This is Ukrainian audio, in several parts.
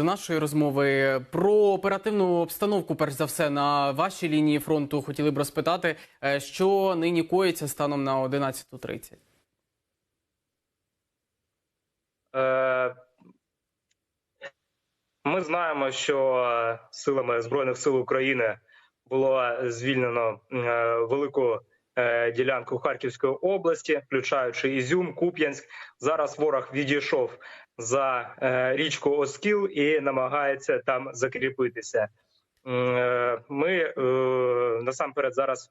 До нашої розмови про оперативну обстановку, перш за все, на вашій лінії фронту хотіли б розпитати, е, що нині коїться станом на 11.30. Е, Ми знаємо, що е, силами збройних сил України було звільнено велику ділянку Харківської області, включаючи Ізюм, Куп'янськ. Зараз ворог відійшов за е, річку Оскіл і намагається там закріпитися. Е, Ми е, насамперед зараз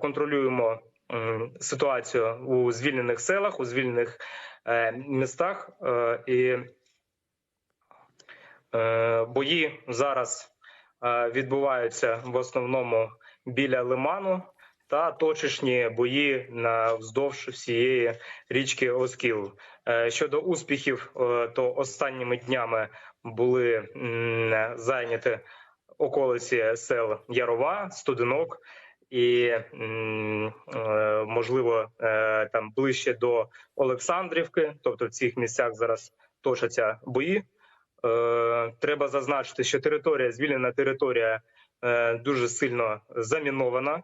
контролюємо ситуацію у звільнених селах, у звільнених містах, і бої зараз відбуваються в основному біля Лиману та точечні бої на вздовж всієї річки Оскіл. Е, Щодо успіхів, е, то останніми днями були зайняті околиці сел Ярова, Студенок і е, можливо там ближче до Олександрівки, тобто в цих місцях зараз точаться бої. Треба зазначити, що територія, звільнена територія дуже сильно замінована,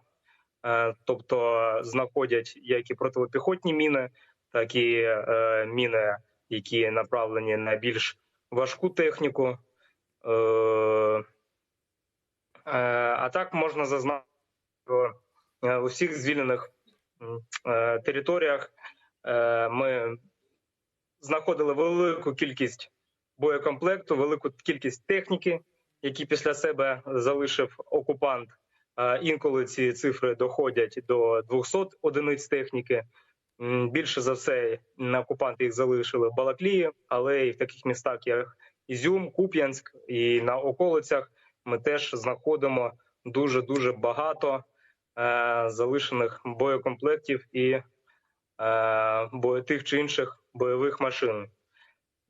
тобто знаходять як і протипіхотні міни, так і е, міни, які направлені на більш важку техніку. Е, е, А так можна зазначити, що е, у всіх звільнених е, територіях е, ми знаходили велику кількість боєкомплекту, велику кількість техніки, які після себе залишив окупант. Інколи ці цифри доходять до 200 одиниць техніки. Більше за все на окупанти їх залишили в Балаклії, але і в таких містах, як Ізюм, Куп'янськ і на околицях ми теж знаходимо дуже дуже багато е, залишених боєкомплектів і е, бо тих чи інших бойових машин.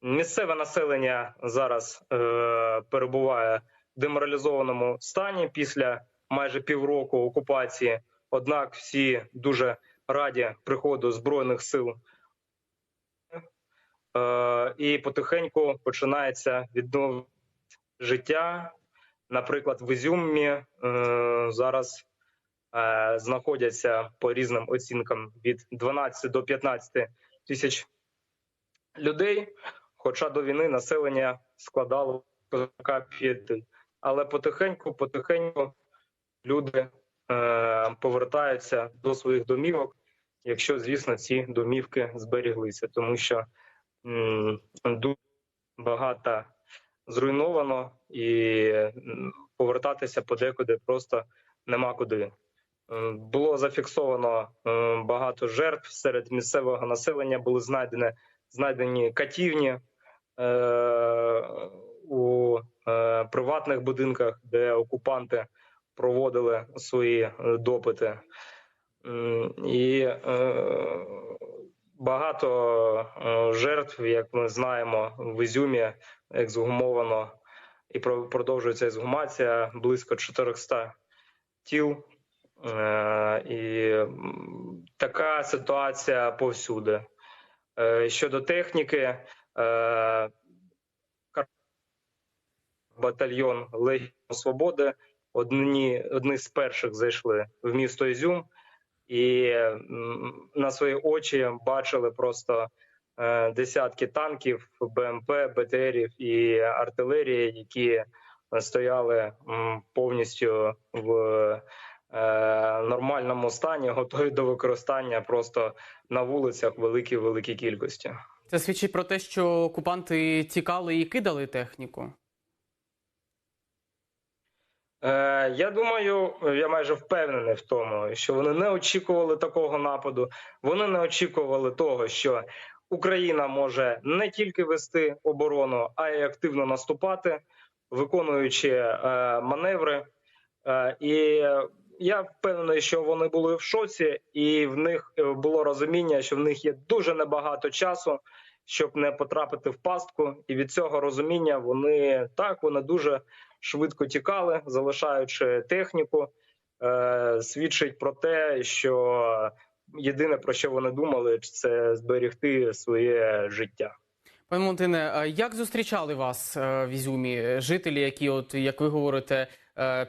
Місцеве населення зараз е, перебуває в деморалізованому стані після майже півроку окупації. Однак всі дуже раді приходу збройних сил. Е, і потихеньку починається відновлення життя. Наприклад, в Ізюмі е, зараз е, знаходяться по різним оцінкам від 12 до 15 тисяч людей. Хоча до війни населення складало 45. Але потихеньку, потихеньку люди е, повертаються до своїх домівок, якщо, звісно, ці домівки зберіглися, тому що м, дуже багато зруйновано і повертатися подекуди просто нема куди. Е, Було зафіксовано е, багато жертв серед місцевого населення. Були знайдені знайдені катівні е, у е, приватних будинках, де окупанти проводили свої е, допити. І е, багато е, жертв, як ми знаємо, в Ізюмі ексгумовано і продовжується ексгумація близько 400 тіл. І така ситуація повсюди. Щодо техніки, батальйон Легіон Свободи одні, одні з перших зайшли в місто Ізюм, і на свої очі бачили просто е, десятки танків, БМП, БТРів і артилерії, які стояли повністю в е, нормальному стані, готові до використання просто на вулицях великій великій кількості. Це свідчить про те, що окупанти тікали і кидали техніку. Е, я думаю, я майже впевнений в тому, що вони не очікували такого нападу. Вони не очікували того, що Україна може не тільки вести оборону, а й активно наступати, виконуючи е, маневри. Е, і я впевнений, що вони були в шоці, і в них було розуміння, що в них є дуже небагато часу, щоб не потрапити в пастку. І від цього розуміння вони так вони дуже швидко тікали, залишаючи техніку. Е, свідчить про те, що єдине про що вони думали, це зберегти своє життя. Пане Валентине, е, як зустрічали вас е, в Ізюмі жителі, які, от як ви говорите,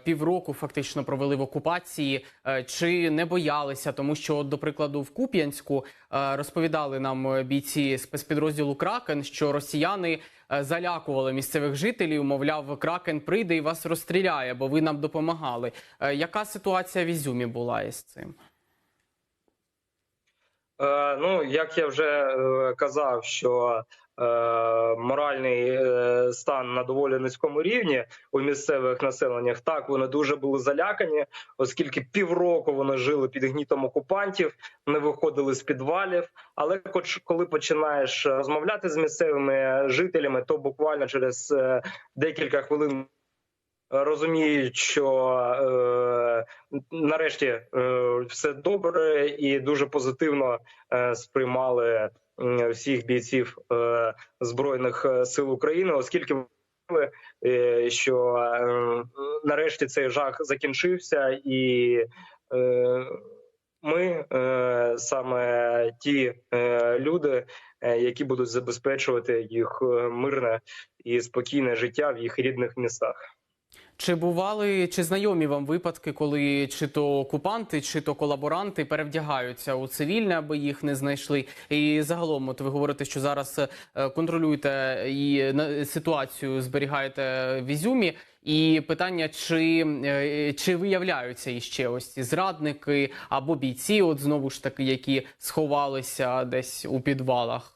півроку фактично провели в окупації? Е, Чи не боялися? Тому що, до прикладу, в Куп'янську е, розповідали нам е, бійці спецпідрозділу Кракен, що росіяни е, залякували місцевих жителів. Мовляв, Кракен прийде і вас розстріляє, бо ви нам допомагали. Е, Яка ситуація в Ізюмі була із цим? Е, ну, як я вже е, казав, що е, моральний е, стан на доволі низькому рівні у місцевих населеннях, так вони дуже були залякані, оскільки півроку вони жили під гнітом окупантів, не виходили з підвалів. Але коли починаєш розмовляти з місцевими жителями, то буквально через е, декілька хвилин. Розуміють, що е, нарешті е, все добре і дуже позитивно е, сприймали всіх бійців е, збройних е, сил України, оскільки е, що е, нарешті цей жах закінчився, і е, ми е, саме ті е, люди, е, які будуть забезпечувати їх е, мирне і спокійне життя в їх рідних містах. Чи бували чи знайомі вам випадки, коли чи то окупанти, чи то колаборанти перевдягаються у цивільне, аби їх не знайшли? І загалом, от ви говорите, що зараз е, контролюєте і ситуацію зберігаєте в Ізюмі. І питання, чи, е, чи виявляються іще ось ці зрадники або бійці, от знову ж таки, які сховалися десь у підвалах?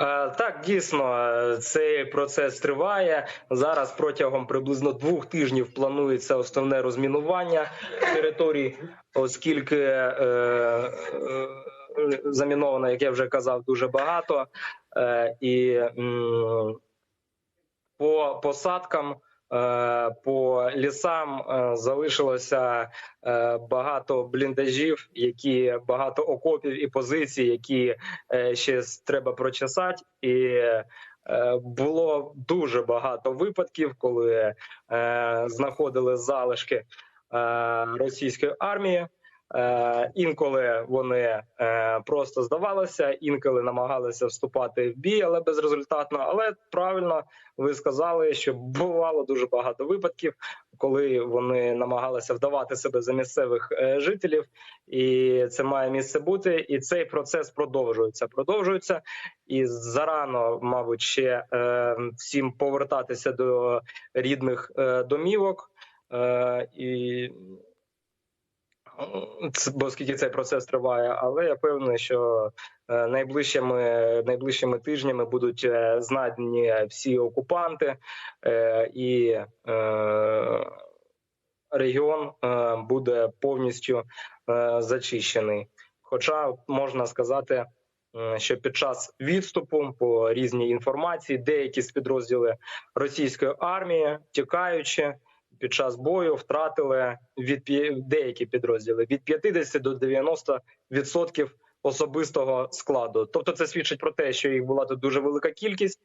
Е, Так, дійсно, е, цей процес триває. Зараз протягом приблизно двох тижнів планується основне розмінування територій, оскільки е, е, заміновано, як я вже казав, дуже багато. Е, і м, по посадкам, е, по лісам е, залишилося е, багато бліндажів, які багато окопів і позицій, які е, ще треба прочесати. І е, було дуже багато випадків, коли е, знаходили залишки е, російської армії. Е, інколи вони е, просто здавалися, інколи намагалися вступати в бій, але безрезультатно. Але правильно ви сказали, що бувало дуже багато випадків, коли вони намагалися вдавати себе за місцевих е, жителів, і це має місце бути. І цей процес продовжується. Продовжується і зарано, мабуть, ще всім повертатися до рідних домівок. І бо оскільки цей процес триває, але я певний, що е, найближчими найближчими тижнями будуть е, знайдені всі окупанти, е, і регіон буде повністю зачищений. Хоча можна сказати, що під час відступу по різній інформації деякі з підрозділи російської армії, тікаючи під час бою, втратили від деякі підрозділи від 50 до 90 відсотків особистого складу. Тобто, це свідчить про те, що їх була тут дуже велика кількість,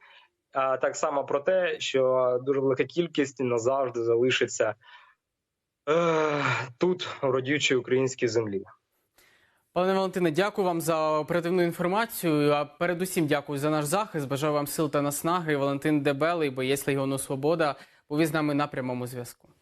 а так само про те, що дуже велика кількість назавжди залишиться е, тут, в родючій українській землі. Пане Валентине, дякую вам за оперативну інформацію. А передусім дякую за наш захист. Бажаю вам сил та наснаги. Валентин Дебелий, боєць Легіону Свобода, був із нами на прямому зв'язку.